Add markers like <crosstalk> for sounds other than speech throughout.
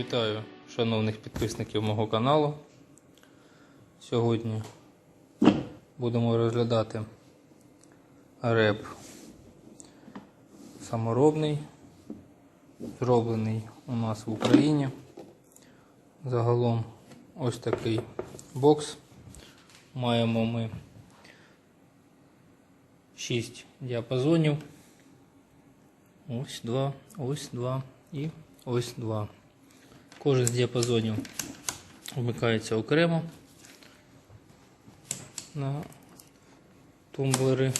Вітаю шановних підписників мого каналу. Сьогодні будемо розглядати реп саморобний, зроблений у нас в Україні. Загалом ось такий бокс. Маємо ми 6 діапазонів. Ось два, ось два і ось два. Кожен з діапазонів вмикається окремо на тумблери.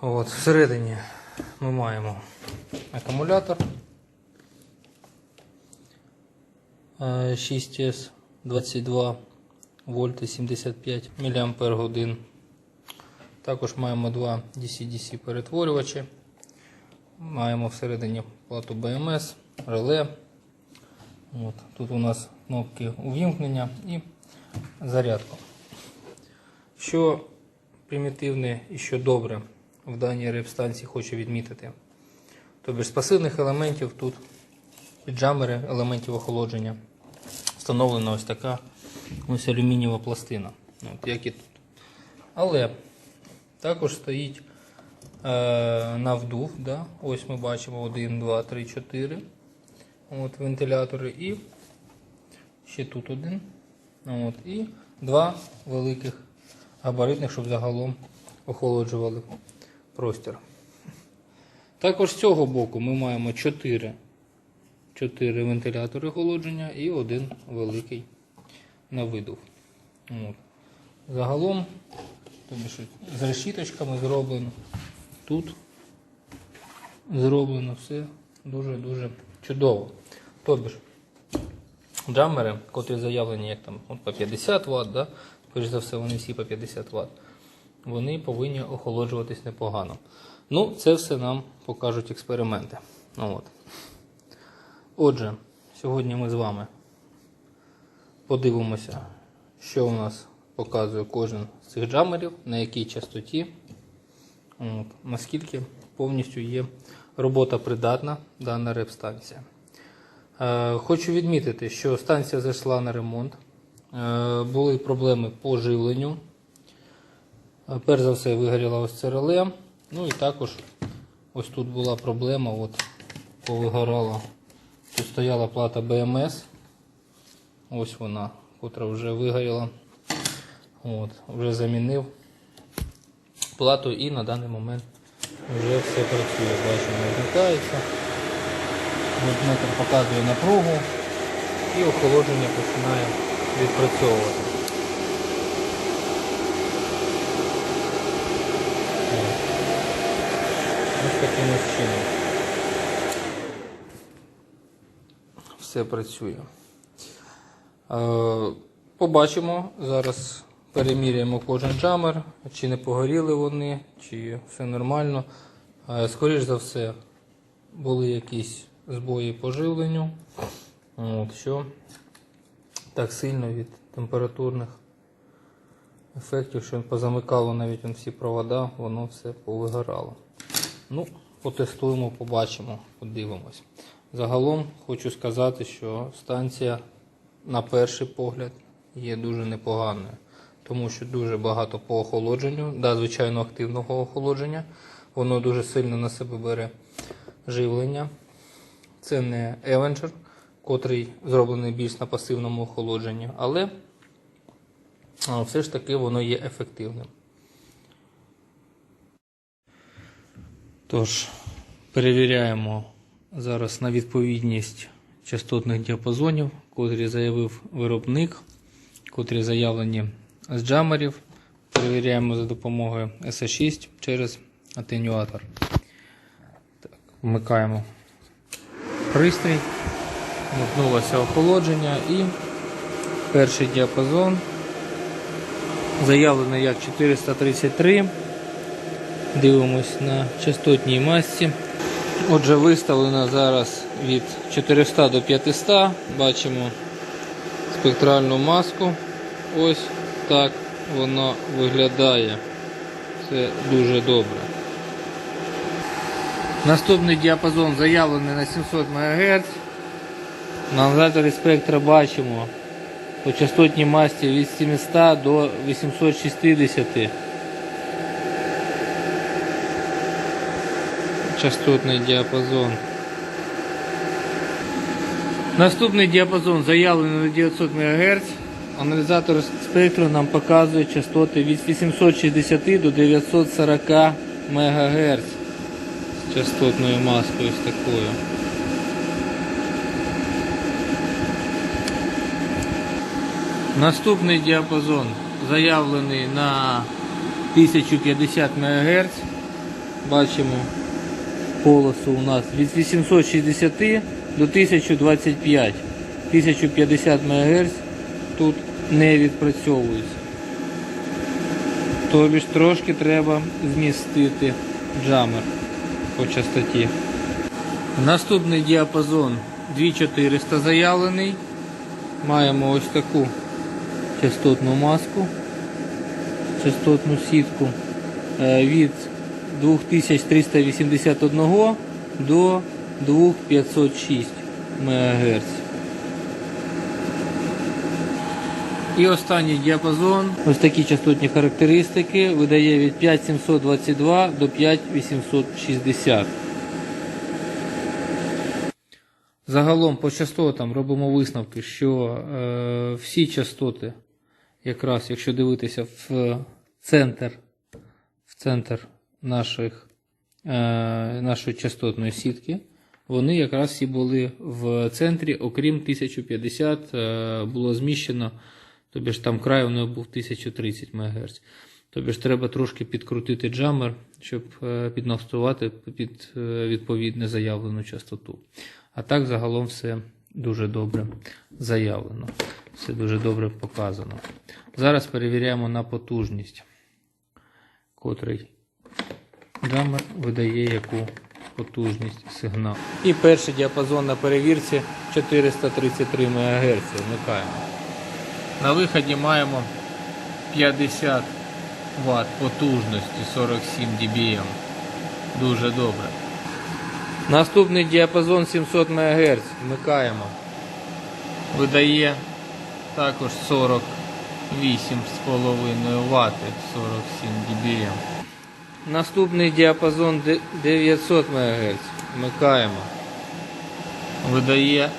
От, всередині ми маємо акумулятор е, 6S 22 вольти 75 мАч. Також маємо два DC-DC перетворювачі. Маємо всередині плату BMS, реле. От. Тут у нас кнопки увімкнення і зарядка. Що примітивне і що добре в даній реп-станції хочу відмітити. Тобто з пасивних елементів тут піджамери елементів охолодження. Встановлена ось така ось алюмінієва пластина. От, як і тут. Але також стоїть е, на вдув. Да? Ось ми бачимо 1, 2, 3, 4 от, вентилятори і ще тут один. От, і два великих габаритних, щоб загалом охолоджували простір. Також з цього боку ми маємо 4, 4 вентилятори охолодження і один великий на видув. От. Загалом з решіточками зроблено. Тут зроблено все дуже-дуже чудово. Тобі ж джамери, котрі заявлені як там от по 50 Вт, да? перш за все, вони всі по 50 Вт, вони повинні охолоджуватись непогано. Ну, це все нам покажуть експерименти. Ну, от. Отже, сьогодні ми з вами подивимося, що у нас показує кожен з цих джамерів, на якій частоті, от, наскільки повністю є робота придатна дана реп-станція. Е, хочу відмітити, що станція зайшла на ремонт. Е, були проблеми по живленню. Е, перш за все, вигоріла ось це реле. Ну і також ось тут була проблема, от повигорала. Тут стояла плата BMS. Ось вона, котра вже вигоріла. От, Вже замінив плату і на даний момент вже все працює. Бачимо, вмикається. Вольтметр показує напругу і охолодження починає відпрацьовувати. Ось таким чином. Все працює. Е, Побачимо зараз. Переміряємо кожен джамер, чи не погоріли вони, чи все нормально. Е, Скоріше за все, були якісь збої по живленню, от, що так сильно від температурних ефектів, що позамикало навіть он всі провода, воно все повигорало. Ну, потестуємо, побачимо, подивимось. Загалом хочу сказати, що станція на перший погляд є дуже непоганою тому що дуже багато по охолодженню, да, звичайно, активного охолодження. Воно дуже сильно на себе бере живлення. Це не Avenger, котрий зроблений більш на пасивному охолодженні, але все ж таки воно є ефективним. Тож, перевіряємо зараз на відповідність частотних діапазонів, котрі заявив виробник, котрі заявлені з джамерів. Перевіряємо за допомогою SA6 через атенюатор. Так, Вмикаємо пристрій, вмикнулося охолодження і перший діапазон заявлений як 433. Дивимось на частотній масці. Отже, виставлено зараз від 400 до 500. Бачимо спектральну маску. Ось так воно виглядає. Це дуже добре. Наступний діапазон заявлений на 700 МГц. На аналізаторі спектра бачимо по частотній масті від 700 до 860. Частотний діапазон. Наступний діапазон заявлений на 900 МГц. Аналізатор спектру нам показує частоти від 860 до 940 МГц з частотною маскою з такою. Наступний діапазон заявлений на 1050 МГц. Бачимо полосу у нас від 860 до 1025. 1050 МГц тут не відпрацьовується. Тобі ж трошки треба змістити джамер по частоті. Наступний діапазон 2400 заявлений. Маємо ось таку частотну маску, частотну сітку е, від 2381 до 2506 МГц. І останній діапазон, ось такі частотні характеристики, видає від 5722 до 5860. Загалом по частотам робимо висновки, що е, всі частоти, якраз якщо дивитися в центр, в центр наших, е, нашої частотної сітки, вони якраз всі були в центрі, окрім 1050 е, було зміщено, тобі ж там край у нього був 1030 МГц. Тобі ж треба трошки підкрутити джамер, щоб е, підналаштувати під е, відповідне заявлену частоту. А так загалом все дуже добре заявлено, все дуже добре показано. Зараз перевіряємо на потужність, котрий джамер видає яку потужність сигналу. І перший діапазон на перевірці 433 МГц. Вмикаємо. На виході маємо 50 Вт потужності 47 dBm. Дуже добре. Наступний діапазон 700 МГц. Вмикаємо. Видає також 48,5 Вт 47 dBm. Наступний діапазон 900 МГц. Вмикаємо. Видає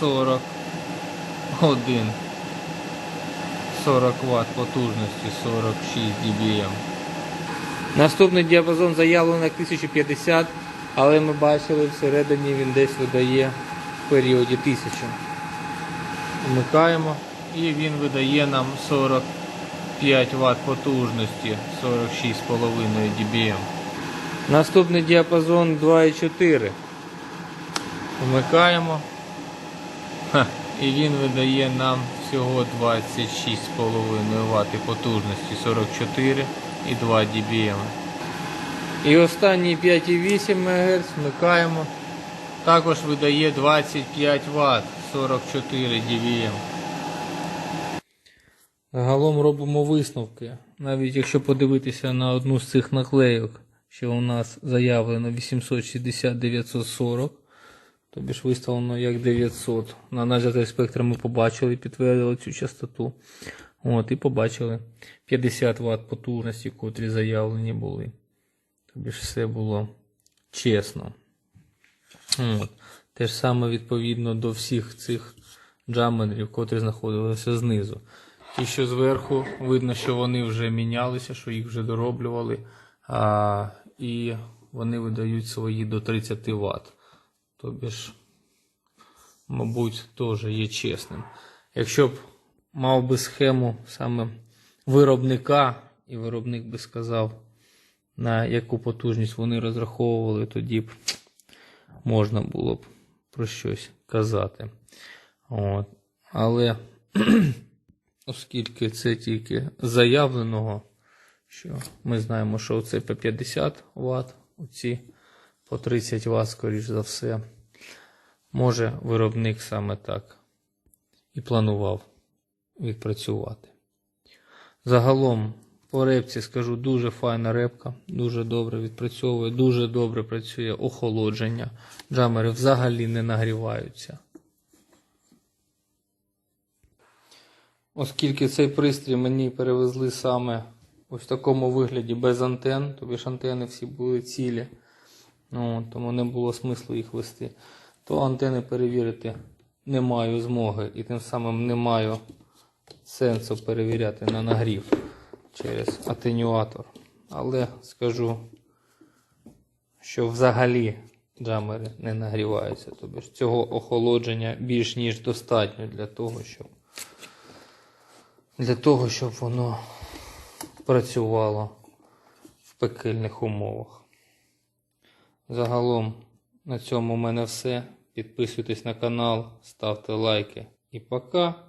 41 40 Вт потужності 46 dBm. Наступний діапазон заявлений як 1050, але ми бачили всередині він десь видає в періоді 1000. Вмикаємо і він видає нам 45 Вт потужності 46,5 dBm. Наступний діапазон 2,4. Вмикаємо. Ха, і він видає нам всього 26,5 Вт потужності 44 і 2 dBm. І останній 5,8 МГц вмикаємо. Також видає 25 Вт 44 dBm. Загалом робимо висновки. Навіть якщо подивитися на одну з цих наклейок, що у нас заявлено 860-940, тобі ж виставлено як 900. На аналізаторі спектра ми побачили, підтвердили цю частоту. От, і побачили 50 Вт потужності, котрі заявлені були. Тобі ж все було чесно. От. Те ж саме відповідно до всіх цих джамерів, котрі знаходилися знизу. Ті, що зверху, видно, що вони вже мінялися, що їх вже дороблювали, а, і вони видають свої до 30 Вт. Тобі ж, мабуть, теж є чесним. Якщо б мав би схему саме виробника, і виробник би сказав, на яку потужність вони розраховували, тоді б можна було б про щось казати. От. Але <clears throat> оскільки це тільки заявленого, що ми знаємо, що це по 50 Вт, оці по 30 Вт, скоріш за все, може виробник саме так і планував відпрацювати. Загалом, по репці скажу, дуже файна репка, дуже добре відпрацьовує, дуже добре працює охолодження. Джамери взагалі не нагріваються. Оскільки цей пристрій мені перевезли саме ось в такому вигляді без антен, тобі ж антени всі були цілі, ну, тому не було смислу їх вести, то антени перевірити не маю змоги і тим самим не маю сенсу перевіряти на нагрів через атенюатор. Але скажу, що взагалі джамери не нагріваються. Тобто цього охолодження більш ніж достатньо для того, щоб для того, щоб воно працювало в пекельних умовах. Загалом на цьому у мене все. Підписуйтесь на канал, ставте лайки і пока.